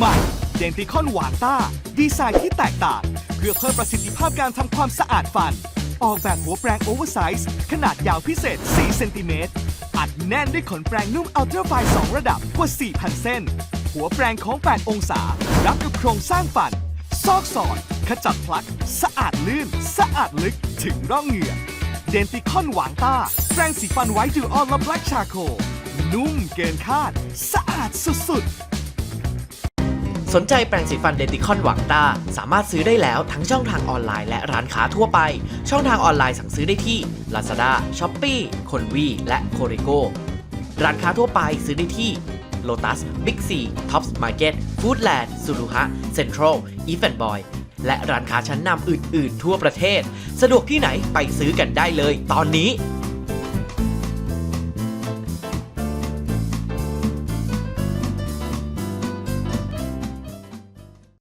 ใหม่เดนติคอนหวางต้า ดีไซน์ที่แตกต่าง เพื่อเพิ่มประสิทธิภาพการทำความสะอาดฟัน ออกแบบหัวแปรงโอเวอร์ไซส์ขนาดยาวพิเศษ 4 เซนติเมตรอัดแน่นด้วยขนแปรงนุ่มอัลตร้าไฟ2ระดับกว่า 4,000 เส้น หัวแปรงของ 8 องศา รับกับโครงสร้างฟัน ซอกสอดขจัดพลัก สะอาดลื่น สะอาดลึกถึงร่องเหงือกเดนติคอนหวางต้า แปรงสีฟันไว้ดูออนและแบล็กชาโคนุ่มเกินคาด สะอาดสุดๆ สนใจแปรงสีฟันเดนติคอนหวังตาสามารถซื้อได้แล้วทั้งช่องทางออนไลน์และร้านค้าทั่วไป ช่องทางออนไลน์สั่งซื้อได้ที่ Lazada, Shopee, k o n v i และ k o r e g o ร้านค้าทั่วไปซื้อได้ที่ Lotus, Big C, Tops Market, Foodland, Suluha, Central, e v e n Boy และร้านค้าชั้นนำอื่น ๆ ทั่วประเทศ สะดวกที่ไหนไปซื้อกันได้เลย ตอนนี้